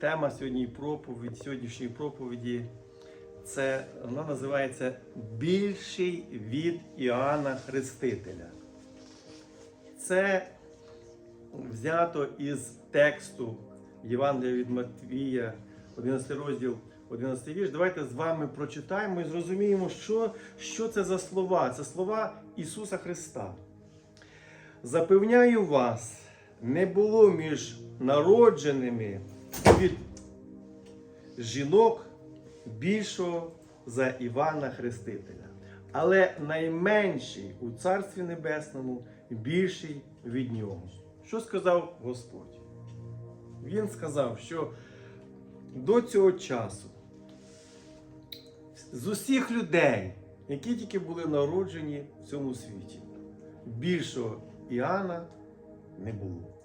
тема сьогодні проповідь, сьогоднішньої проповіді це вона називається Більший від Іоанна Хрестителя. Це взято із тексту Євангелія від Матвія, 11 розділ, 11 вірш. Давайте з вами прочитаємо і зрозуміємо, що, що це за слова. Це слова Ісуса Христа. Запевняю вас, не було між народженими від жінок більшого за Івана Хрестителя. Але найменший у Царстві Небесному більший від нього. Що сказав Господь? Він сказав, що до цього часу з усіх людей, які тільки були народжені в цьому світі, більшого Іоанна не було.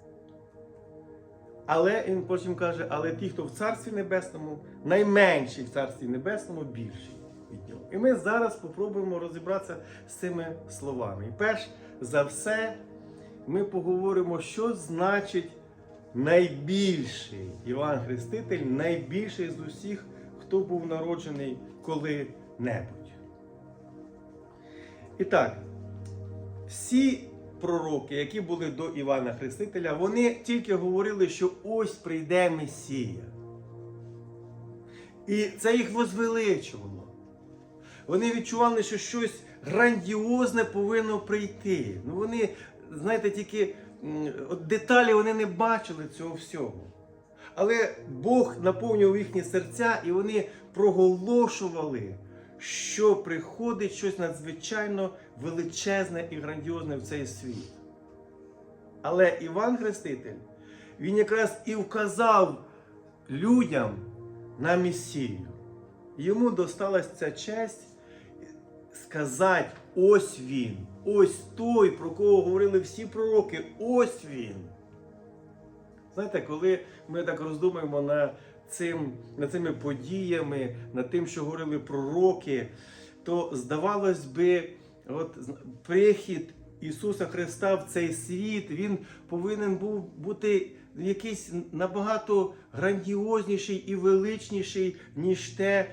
Але він потім каже, але ті, хто в Царстві Небесному, найменший в Царстві Небесному, більший від нього. І ми зараз спробуємо розібратися з цими словами. І перш за все, ми поговоримо, що значить найбільший Іван Хреститель, найбільший з усіх, хто був народжений коли-небудь. І так, всі пророки, які були до Івана Хрестителя, вони тільки говорили, що ось прийде Месія. І це їх возвеличувало. Вони відчували, що щось грандіозне повинно прийти. Ну вони, знаєте, тільки от деталі вони не бачили цього всього. Але Бог наповнював їхні серця, і вони проголошували, що приходить щось надзвичайно величезне і грандіозне в цей світ. Але Іван Хреститель, він якраз і вказав людям на Месію. Йому досталась ця честь сказати: ось він, ось той, про кого говорили всі пророки, ось він. Знаєте, коли ми так роздумуємо над, цим, над цими подіями, над тим, що говорили пророки, то здавалось би, от прихід Ісуса Христа в цей світ, Він повинен був бути якийсь набагато грандіозніший і величніший, ніж те,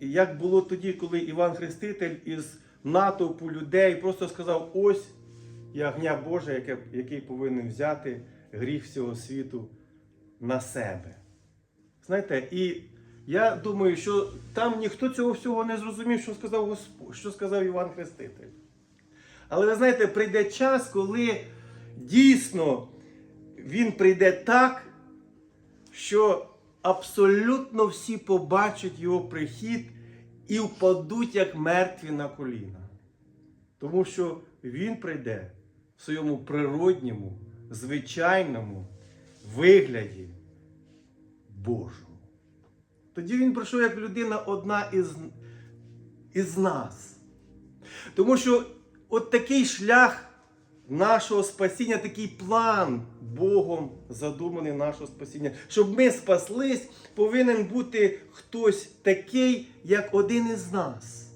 як було тоді, коли Іван Хреститель із натовпу людей просто сказав: ось ягня Боже, який повинен взяти гріх всього світу на себе. Знаєте, і я думаю, що там ніхто цього всього не зрозумів, що сказав Господь, що сказав Іван Хреститель. Але ви знаєте, прийде час, коли дійсно він прийде так, що абсолютно всі побачать його прихід і впадуть як мертві на коліна. Тому що він прийде в своєму природньому, звичайному вигляді Божому. Тоді він прийшов як людина одна із, із нас. Тому що от такий шлях нашого спасіння, такий план Богом задуманий нашого спасіння. Щоб ми спаслись, повинен бути хтось такий, як один із нас.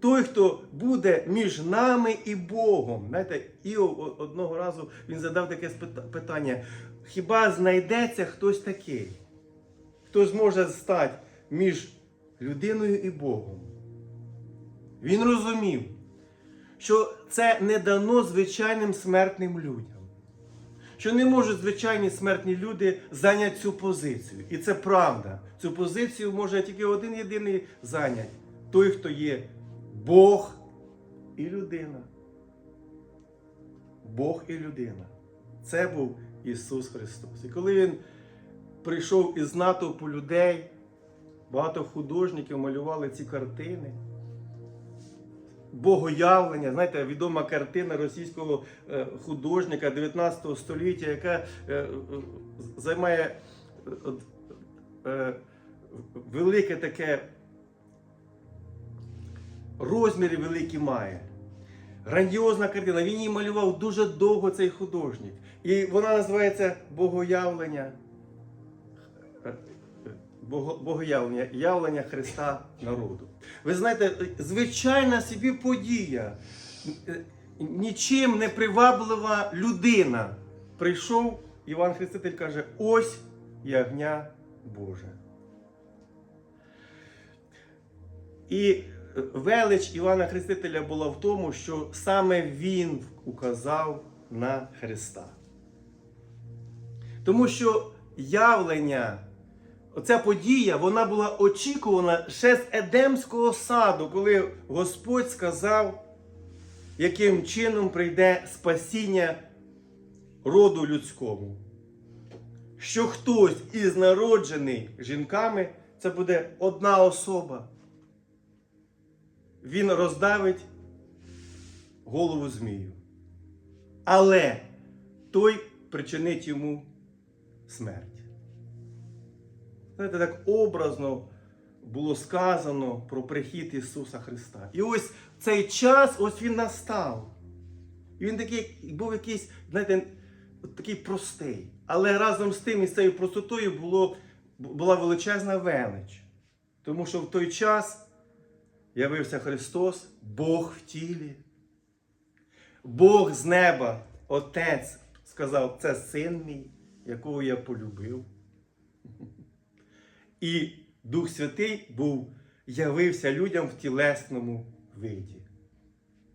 Той, хто буде між нами і Богом. Знаєте, Іов одного разу він задав таке питання: хіба знайдеться хтось такий, хто зможе стати між людиною і Богом? Він розумів, що це не дано звичайним смертним людям. Що не можуть звичайні смертні люди зайняти цю позицію. І це правда. Цю позицію може тільки один єдиний зайняти. Той, хто є Бог і людина. Бог і людина. Це був Ісус Христос. І коли Він прийшов із натовпу людей, багато художників малювали ці картини. Богоявлення, знаєте, відома картина російського е, художника 19 століття, яка е, е, займає велике таке розміри великі має. Грандіозна картина. Він її малював дуже довго цей художник. І вона називається Богоявлення. Бого- Богоявлення, явлення Христа народу. Ви знаєте, звичайна собі подія, нічим не приваблива людина. Прийшов Іван Хреститель каже: ось ягня Боже. І велич Івана Хрестителя була в тому, що саме він указав на Христа. Тому що явлення, оця подія, вона була очікувана ще з Едемського саду, коли Господь сказав, яким чином прийде спасіння роду людському. Що хтось із народжений жінками, це буде одна особа. Він роздавить голову змію. Але той причинить йому смерть. Знаєте, так образно було сказано про прихід Ісуса Христа. І ось цей час, ось він настав. І він такий був якийсь, знаєте, такий простий. Але разом з тим, із цією простотою було, була величезна велич. Тому що в той час явився Христос, Бог в тілі. Бог з неба, Отець сказав, це син мій, якого я полюбив. І Дух Святий був, явився людям в тілесному виді.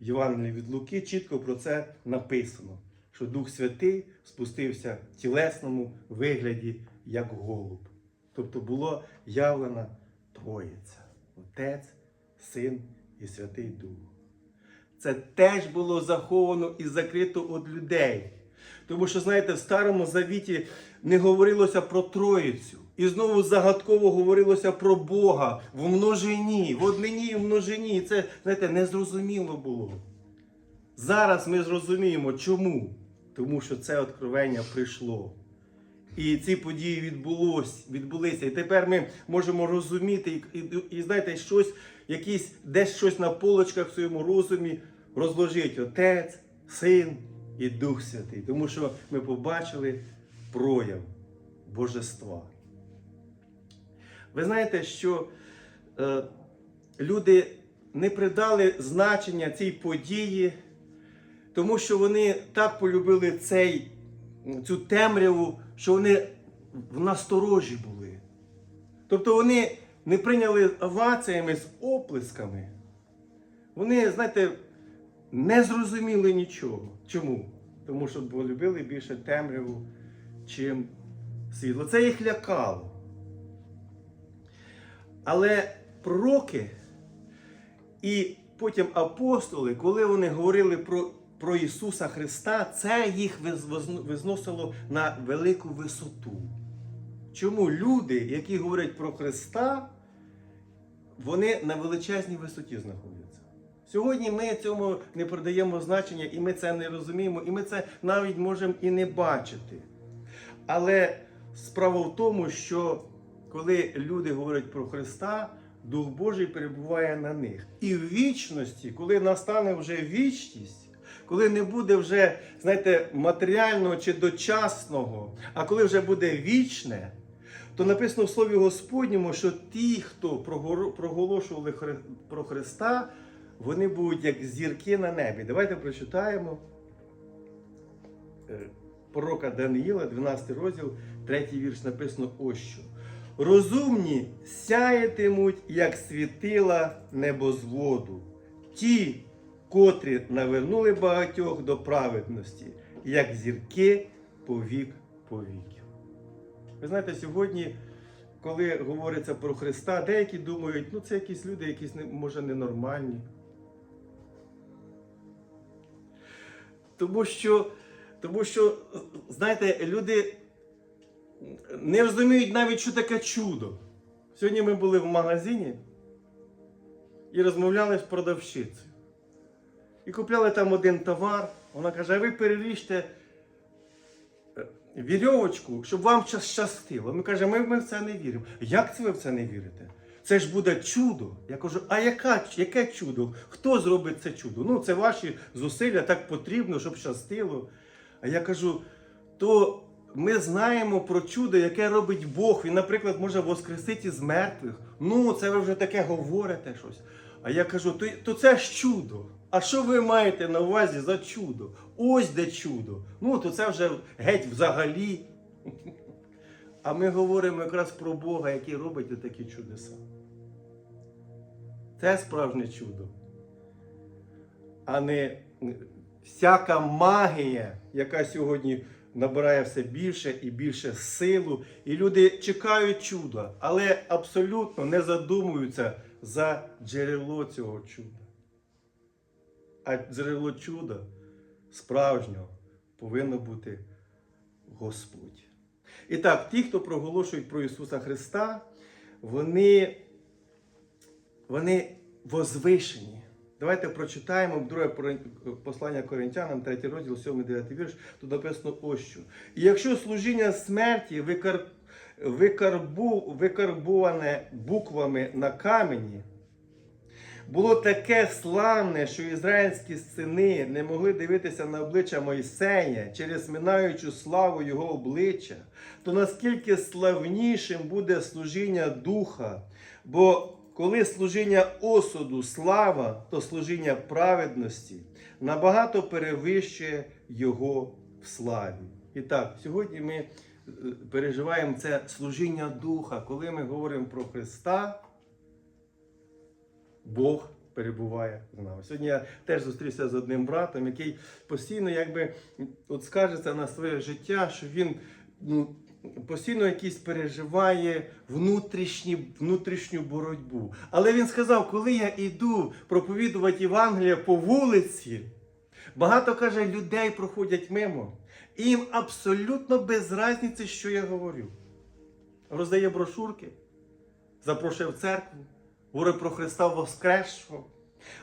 В Євангелії від Луки чітко про це написано, що Дух Святий спустився в тілесному вигляді, як голуб. Тобто було явлена Троїця, Отець, Син і Святий Дух. Це теж було заховано і закрито від людей. Тому що, знаєте, в Старому Завіті не говорилося про Троїцю. І знову загадково говорилося про Бога в множині, в однині і в множині. І це, знаєте, незрозуміло було. Зараз ми зрозуміємо, чому? Тому що це откровення прийшло. І ці події відбулось, відбулися. І тепер ми можемо розуміти і, і, і знаєте, щось, якісь, десь щось на полочках в своєму розумі розложить Отець, Син і Дух Святий. Тому що ми побачили прояв Божества. Ви знаєте, що е, люди не придали значення цій події, тому що вони так полюбили цей, цю темряву, що вони в насторожі були. Тобто вони не прийняли оваціями з оплесками. Вони, знаєте, не зрозуміли нічого. Чому? Тому що полюбили більше темряву, чим світло. Це їх лякало. Але пророки і потім апостоли, коли вони говорили про, про Ісуса Христа, це їх визносило на велику висоту. Чому люди, які говорять про Христа, вони на величезній висоті знаходяться? Сьогодні ми цьому не придаємо значення, і ми це не розуміємо, і ми це навіть можемо і не бачити. Але справа в тому, що коли люди говорять про Христа, Дух Божий перебуває на них. І в вічності, коли настане вже вічність, коли не буде вже, знаєте, матеріального чи дочасного, а коли вже буде вічне, то написано в Слові Господньому, що ті, хто проголошували про Христа, вони будуть як зірки на небі. Давайте прочитаємо е, пророка Даниїла, 12 розділ, 3 вірш написано ось що. Розумні сяятимуть, як світила небозводу, ті, котрі навернули багатьох до праведності, як зірки по вік повіків. Ви знаєте, сьогодні, коли говориться про Христа, деякі думають, ну це якісь люди, якісь може ненормальні. Тому що, тому що, знаєте, люди не розуміють навіть, що таке чудо. Сьогодні ми були в магазині і розмовляли з продавщицею. І купляли там один товар. Вона каже: а ви переріжте е, вірьовочку, щоб вам щас- щастило. Ми кажемо, ми, ми в це не віримо. Як це ви в це не вірите? Це ж буде чудо. Я кажу, а яка, яке чудо? Хто зробить це чудо? Ну, це ваші зусилля, так потрібно, щоб щастило. А я кажу, то ми знаємо про чудо, яке робить Бог. Він, наприклад, може воскресити з мертвих. Ну, це ви вже таке говорите щось. А я кажу, то, то це ж чудо. А що ви маєте на увазі за чудо? Ось де чудо. Ну, то це вже геть взагалі. А ми говоримо якраз про Бога, який робить такі чудеса. Це справжнє чудо. А не всяка магія, яка сьогодні набирає все більше і більше силу. І люди чекають чуда, але абсолютно не задумуються за джерело цього чуда. А джерело чуда справжнього повинно бути Господь. І так, ті, хто проголошують про Ісуса Христа, вони, вони возвишені. Давайте прочитаємо друге послання Коринтянам, 3 розділ, 7-9 вірш, тут написано ось що. І якщо служіння смерті викар... викарбу... викарбуване буквами на камені, було таке славне, що ізраїльські сини не могли дивитися на обличчя Мойсея через минаючу славу його обличчя, то наскільки славнішим буде служіння духа, бо коли служіння осуду слава, то служіння праведності набагато перевищує його в славі. І так, сьогодні ми е, переживаємо це служіння духа, коли ми говоримо про Христа. Бог перебуває з нами. Сьогодні я теж зустрівся з одним братом, який постійно якби от скажеться на своє життя, що він ну, постійно якісь переживає внутрішні, внутрішню боротьбу. Але він сказав, коли я йду проповідувати Євангелія по вулиці, багато каже, людей проходять мимо. Їм абсолютно без різниці, що я говорю. Роздає брошурки, запрошує в церкву говорить про Христа Воскресшого.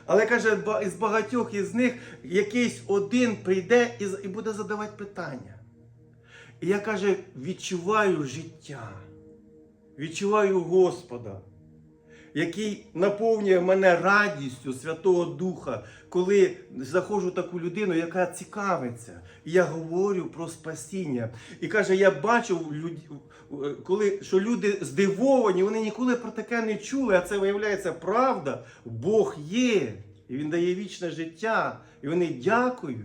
Але каже, із багатьох із них якийсь один прийде і буде задавати питання. І я каже, відчуваю життя, відчуваю Господа, який наповнює мене радістю Святого Духа, коли заходжу таку людину, яка цікавиться. І я говорю про спасіння. І каже, я бачив, коли, що люди здивовані, вони ніколи про таке не чули, а це виявляється правда. Бог є, і Він дає вічне життя, і вони дякують.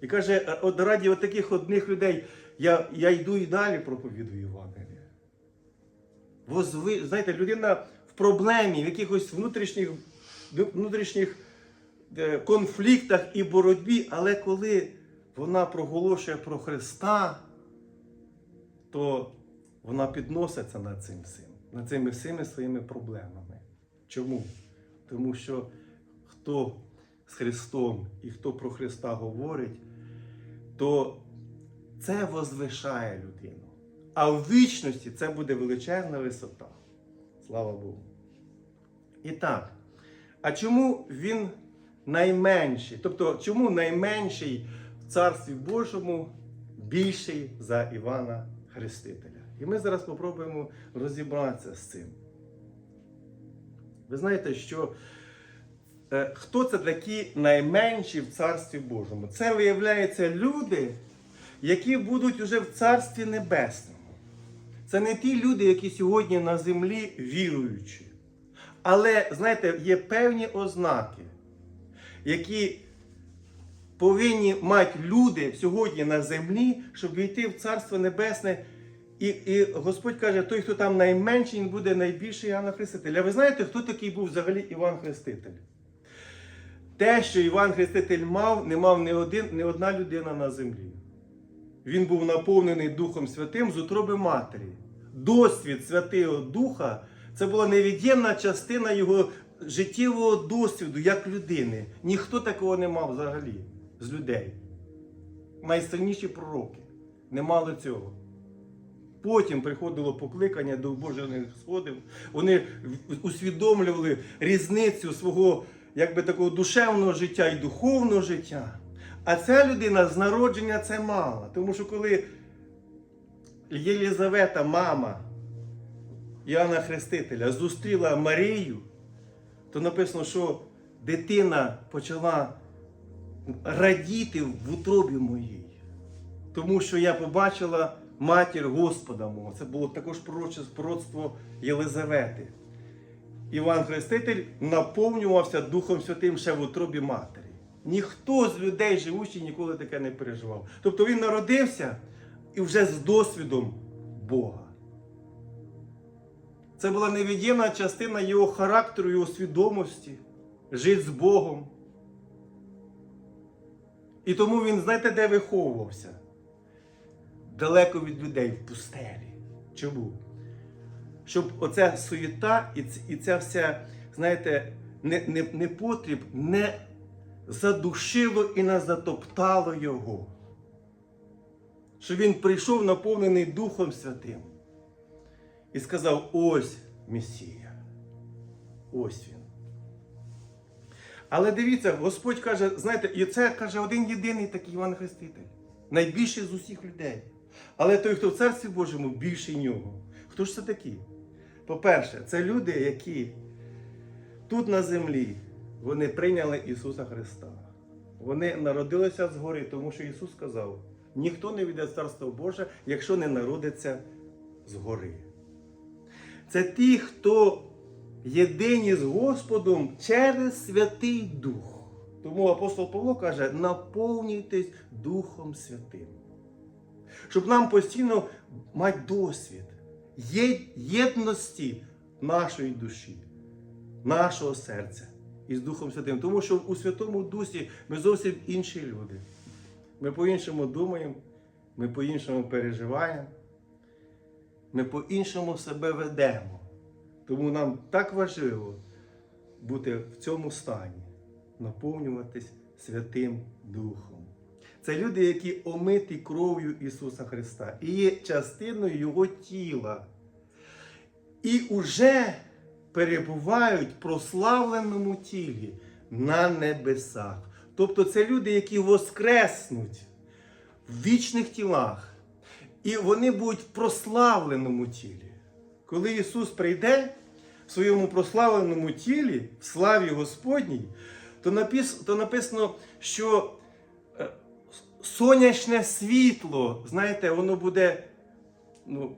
І каже, от раді таких одних людей я, я йду і далі проповідую Євангеліє. Возви, знаєте, людина в проблемі, в якихось внутрішніх, внутрішніх конфліктах і боротьбі, але коли вона проголошує про Христа, то вона підноситься над цим всім, над цими всіми своїми проблемами. Чому? Тому що хто з Христом і хто про Христа говорить, то це возвишає людину. А в вічності це буде величезна висота. Слава Богу. І так, а чому він найменший? Тобто, чому найменший в Царстві Божому більший за Івана Хрестителя? І ми зараз спробуємо розібратися з цим. Ви знаєте, що е, хто це такі найменші в Царстві Божому? Це виявляється люди, які будуть уже в Царстві Небесному. Це не ті люди, які сьогодні на землі віруючі. Але, знаєте, є певні ознаки, які повинні мати люди сьогодні на землі, щоб війти в Царство Небесне. І, і Господь каже, той, хто там найменший, він буде найбільший Івана Хреститель. А ви знаєте, хто такий був взагалі Іван Хреститель? Те, що Іван Хреститель мав, не мав ні, один, ні одна людина на землі. Він був наповнений Духом Святим з утроби Матері. Досвід Святого Духа це була невід'ємна частина його життєвого досвіду як людини. Ніхто такого не мав взагалі з людей. Найсильніші пророки не мали цього. Потім приходило покликання до Божих сходів. Вони усвідомлювали різницю свого якби такого душевного життя і духовного життя. А ця людина з народження це мала. Тому що коли Єлізавета, мама Іоанна Хрестителя, зустріла Марію, то написано, що дитина почала радіти в утробі моїй. Тому що я побачила матір Господа мого. Це було також пророче пророцтво Єлизавети. Іван Хреститель наповнювався Духом Святим ще в утробі матері. Ніхто з людей живущих ніколи таке не переживав. Тобто він народився і вже з досвідом Бога. Це була невід'ємна частина його характеру, його свідомості, жити з Богом. І тому він, знаєте, де виховувався? Далеко від людей в пустелі. Чому? Щоб оця суєта і, ця вся, знаєте, не, не, задушило і не затоптало його. Що він прийшов наповнений Духом Святим і сказав: ось Месія. Ось він. Але дивіться, Господь каже, знаєте, і це каже один єдиний такий Іван Хреститель. Найбільший з усіх людей. Але той, хто в Царстві Божому, більший нього. Хто ж це такі? По-перше, це люди, які тут на землі вони прийняли Ісуса Христа. Вони народилися згори, тому що Ісус сказав: ніхто не віде в Царство Боже, якщо не народиться згори. Це ті, хто єдині з Господом через Святий Дух. Тому апостол Павло каже: наповнюйтесь Духом Святим. Щоб нам постійно мати досвід єдності нашої душі, нашого серця із Духом Святим. Тому що у Святому Дусі ми зовсім інші люди. Ми по-іншому думаємо, ми по-іншому переживаємо, ми по-іншому себе ведемо. Тому нам так важливо бути в цьому стані, наповнюватись Святим Духом. Це люди, які омиті кров'ю Ісуса Христа і є частиною Його тіла. І уже перебувають в прославленому тілі на небесах. Тобто це люди, які воскреснуть в вічних тілах. І вони будуть в прославленому тілі. Коли Ісус прийде в своєму прославленому тілі, в славі Господній, то, напис- то написано, що е, сонячне світло, знаєте, воно буде ну,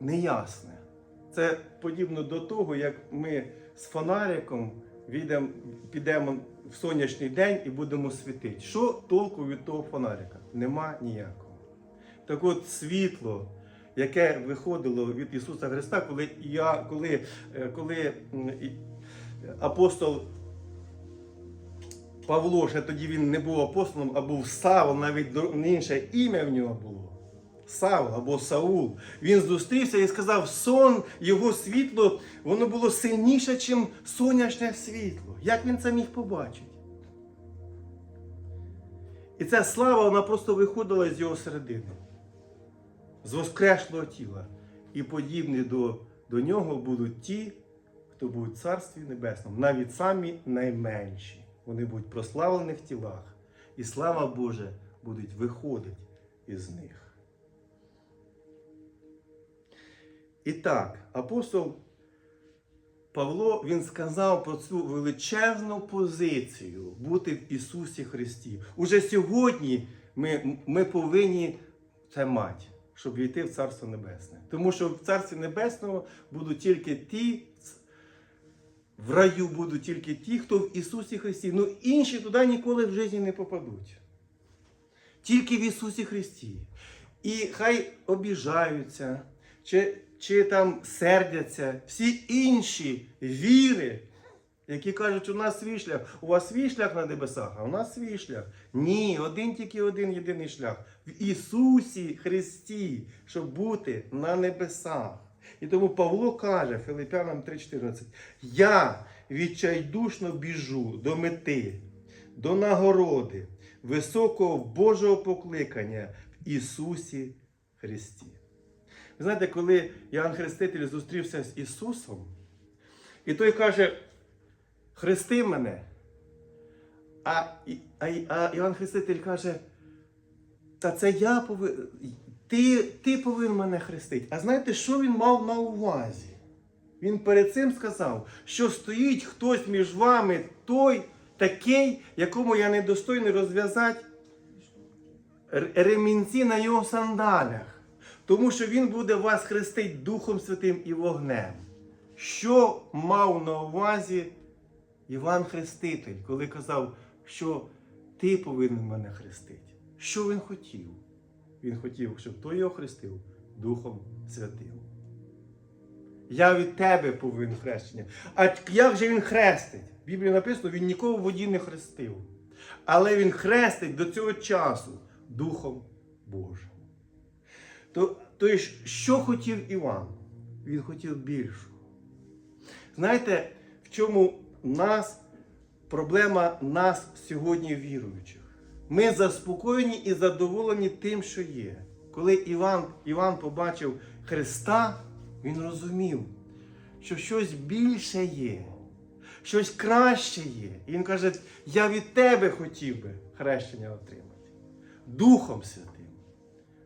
неясне. Це подібно до того, як ми з фонариком війдемо, підемо в сонячний день і будемо світити. Що толку від того фонарика? Нема ніякого. Так от світло, яке виходило від Ісуса Христа, коли, я, коли, е, коли апостол Павло, ще тоді він не був апостолом, а був Савл, навіть інше ім'я в нього було. Савл або Саул. Він зустрівся і сказав, сон, його світло, воно було сильніше, ніж сонячне світло. Як він це міг побачити? І ця слава, вона просто виходила з його середини, з воскреслого тіла. І подібні до, до нього будуть ті, хто будуть в Царстві Небесному, навіть самі найменші. Вони будуть в прославлених тілах, і слава Божа будуть виходити із них. І так, апостол Павло він сказав про цю величезну позицію бути в Ісусі Христі. Уже сьогодні ми, ми повинні це мати, щоб війти в Царство Небесне. Тому що в Царстві Небесному будуть тільки ті, в раю будуть тільки ті, хто в Ісусі Христі. Ну інші туди ніколи в житті не попадуть. Тільки в Ісусі Христі. І хай обіжаються, чи, чи там сердяться всі інші віри, які кажуть, у нас свій шлях, у вас свій шлях на небесах, а у нас свій шлях. Ні, один тільки один єдиний шлях. В Ісусі Христі, щоб бути на небесах. І тому Павло каже Филиппянам 3:14: Я відчайдушно біжу до мети, до нагороди, високого Божого покликання в Ісусі Христі. Ви знаєте, коли Іоанн Хреститель зустрівся з Ісусом, і той каже: Хрести мене. А, а, а Іоанн Хреститель каже, та це я повинен. Ти, ти повинен мене хрестити. А знаєте, що він мав на увазі? Він перед цим сказав, що стоїть хтось між вами, той такий, якому я недостойний розв'язати ремінці на його сандалях. Тому що він буде вас хрестити Духом Святим і вогнем. Що мав на увазі Іван Хреститель, коли казав, що ти повинен мене хрестити? Що він хотів? Він хотів, щоб той його хрестив Духом Святим. Я від тебе повинен хрещення. А як же він хрестить? В Біблії написано, він нікого в воді не хрестив. Але він хрестить до цього часу Духом Божим. То, то є, що хотів Іван? Він хотів більшого. Знаєте, в чому нас проблема нас сьогодні віруючих? Ми заспокоєні і задоволені тим, що є. Коли Іван, Іван побачив Христа, він розумів, що щось більше є, щось краще є. І він каже: Я від тебе хотів би хрещення отримати Духом Святим,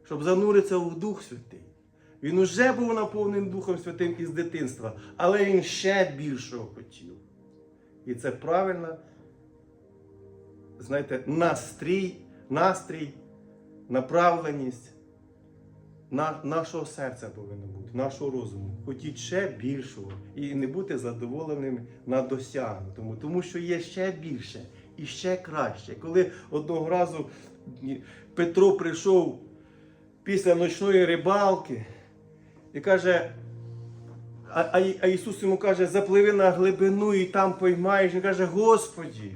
щоб зануритися в Дух Святий. Він уже був наповнений Духом Святим із дитинства, але він ще більшого хотів. І це правильно, знаєте, настрій, настрій, направленість на, нашого серця повинно бути, нашого розуму. Хотіть ще більшого і не бути задоволеними на досягнутому, тому що є ще більше і ще краще. Коли одного разу Петро прийшов після ночної рибалки і каже, а, а, а Ісус йому каже, запливи на глибину і там поймаєш. Він каже, Господі,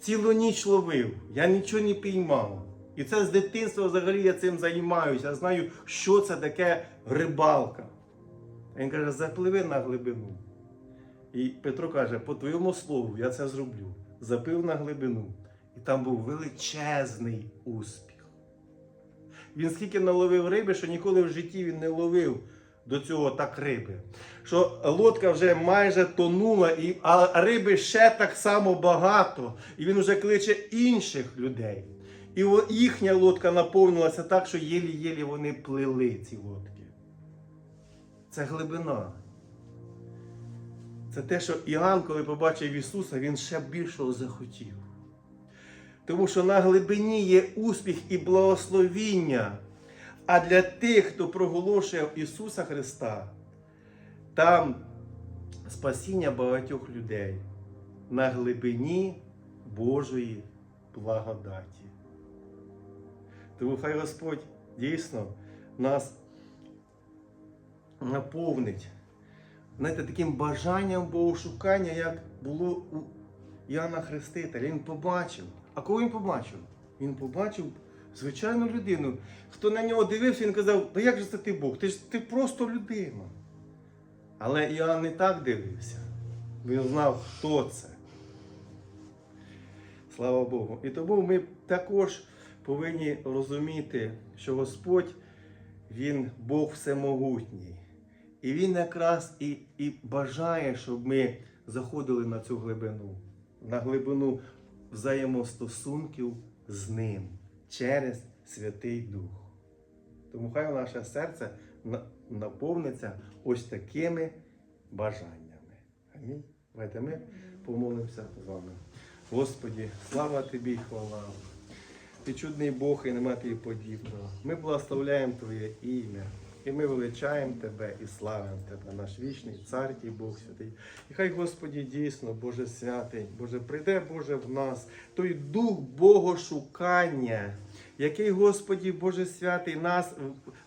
цілу ніч ловив, я нічого не піймав. І це з дитинства взагалі я цим займаюся. Я знаю, що це таке рибалка. Він каже, запливи на глибину. І Петро каже, по твоєму слову, я це зроблю. Запив на глибину. І там був величезний успіх. Він скільки наловив риби, що ніколи в житті він не ловив до цього так риби. Що лодка вже майже тонула, і, а риби ще так само багато. І він вже кличе інших людей. І їхня лодка наповнилася так, що єлі-єлі вони плили ці лодки. Це глибина. Це те, що Іоанн, коли побачив Ісуса, він ще більшого захотів. Тому що на глибині є успіх і благословіння. А для тих, хто проголошує Ісуса Христа, там спасіння багатьох людей на глибині Божої благодаті. Тому хай Господь дійсно нас наповнить знаєте, таким бажанням Богошукання, як було у Іоанна Хрестителя. Він побачив. А кого він побачив? Він побачив звичайну людину. Хто на нього дивився, він казав, та як же це ти Бог? Ти ж ти просто людина. Але Іоанн не так дивився. Він знав, хто це. Слава Богу. І тому ми також повинні розуміти, що Господь, Він Бог всемогутній. І Він якраз і, і бажає, щоб ми заходили на цю глибину, на глибину взаємостосунків з Ним через Святий Дух. Тому хай наше серце наповниться ось такими бажаннями. Амінь. Давайте ми помолимося з вами. Господі, слава тобі хвала. Ти чудний Бог і нема тобі подібного. Ми благословляємо Твоє ім'я. І ми величаємо Тебе і славимо Тебе, наш вічний цар і Бог святий. І хай, Господі, дійсно, Боже святий, Боже, прийде, Боже, в нас той дух Богошукання, який, Господі, Боже святий, нас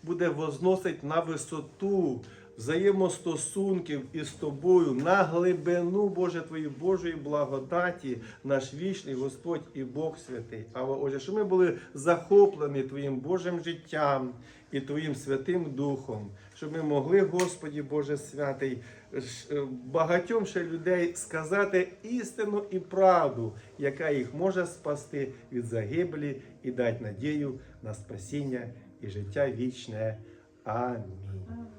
буде возносить на висоту взаємостосунків із тобою, на глибину, Боже, Твоєї Божої благодаті, наш вічний Господь і Бог святий. А Отже, щоб ми були захоплені Твоїм Божим життям і Твоїм Святим Духом, щоб ми могли, Господі Боже святий, е, багатьом ще людей сказати істину і правду, яка їх може спасти від загибелі і дати надію на спасіння і життя вічне. Амінь.